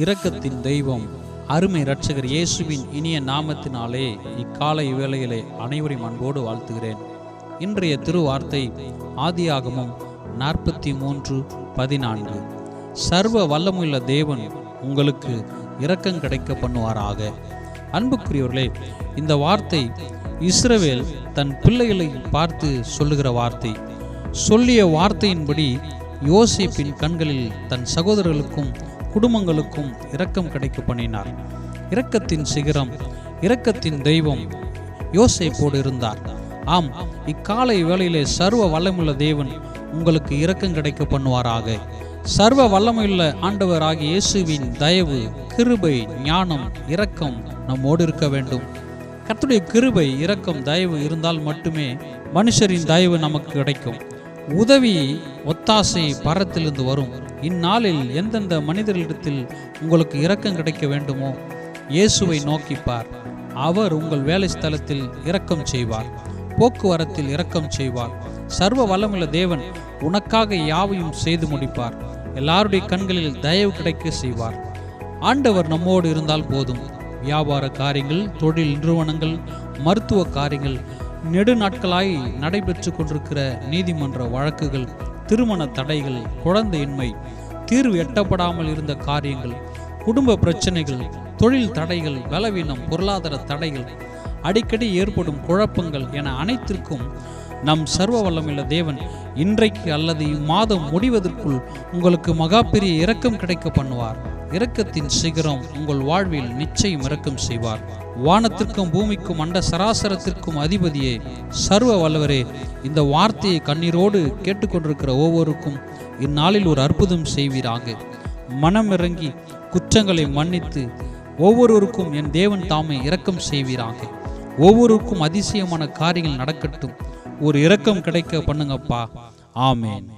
இரக்கத்தின் தெய்வம். அருமை இரட்சகர் இயேசுவின் இனிய நாமத்தினாலே இக்காலை வேளையிலே அனைவரையும் அன்போடு வாழ்த்துகிறேன். இன்றைய திருவார்த்தை ஆதியாகமும் நாற்பத்தி மூன்று பதினான்கு. சர்வ வல்லமுள்ள தேவன் உங்களுக்கு இரக்கம் கிடைக்க பண்ணுவாராக. அன்புக்குரியவர்களே இந்த வார்த்தை இஸ்ரவேல் தன் பிள்ளைகளை பார்த்து சொல்லுகிற வார்த்தை. சொல்லிய வார்த்தையின்படி யோசிப்பின் கண்களில் தன் சகோதரர்களுக்கும் குடும்பங்களுக்கும் இரக்கம் கிடைக்க பண்ணினார் இரக்கத்தின் சிகரம் இரக்கத்தின் தெய்வம் யோசைப்போடு இருந்தார். ஆம் இக்காலை வேளையிலே சர்வ வல்லமுள்ள தேவன் உங்களுக்கு இரக்கம் கிடைக்க பண்ணுவாராக சர்வ வல்லமையுள்ள ஆண்டவராகிய இயேசுவின் தயவு கிருபை ஞானம் இரக்கம் நம்மோடு இருக்க வேண்டும். கர்த்துடைய கிருபை இரக்கம் தயவு இருந்தால் மட்டுமே மனுஷரின் தயவு நமக்கு கிடைக்கும். உதவி ஒத்தாசை பரத்திலிருந்து வரும். இந்நாளில் எந்தெந்த மனிதர்களிடத்தில் உங்களுக்கு இரக்கம் கிடைக்க வேண்டுமோ இயேசுவை நோக்கிப்பார். அவர் உங்கள் வேலை ஸ்தலத்தில் இரக்கம் செய்வார். போக்குவரத்தில் இரக்கம் செய்வார். சர்வ வல்லமுள்ள தேவன் உனக்காக யாவையும் செய்து முடிப்பார். எல்லாருடைய கண்களில் தயவு கிடைக்க செய்வார். ஆண்டவர் நம்மோடு இருந்தால் போதும். வியாபார காரியங்கள் தொழில் நிறுவனங்கள் மருத்துவ காரியங்கள் நெடுநாட்களாய் நடைபெற்று கொண்டிருக்கிற நீதிமன்ற வழக்குகள் திருமண தடைகள் குழந்தையின்மை தீர்வு எட்டப்படாமல் இருந்த காரியங்கள் குடும்ப பிரச்சனைகள் தொழில் தடைகள் பலவீனம் பொருளாதார தடைகள் அடிக்கடி ஏற்படும் குழப்பங்கள் என அனைத்திற்கும் நம் சர்வ வல்லமுள்ள தேவன் இன்றைக்கு அல்லது இம்மாதம் முடிவதற்குள் உங்களுக்கு மகா பெரிய இரக்கம் கிடைக்க பண்ணுவார். இரக்கத்தின் சிகரம் உங்கள் வாழ்வில் நிச்சயம் இறக்கம் செய்வார். வானத்திற்கும் பூமிக்கும் அண்ட சராசரத்திற்கும் அதிபதியே சர்வ வல்லவரே. இந்த வார்த்தையை கண்ணீரோடு கேட்டுக்கொண்டிருக்கிற ஒவ்வொருக்கும் இந்நாளில் ஒரு அற்புதம் செய்வீராங்க மனம் இறங்கி குற்றங்களை மன்னித்து ஒவ்வொருவருக்கும் என் தேவன் தாமே இரக்கம் செய்வீராங்க ஒவ்வொருவருக்கும் அதிசயமான காரியங்கள் நடக்கட்டும். ஒரு இரக்கம் கிடைக்க பண்ணுங்கப்பா. ஆமேன்.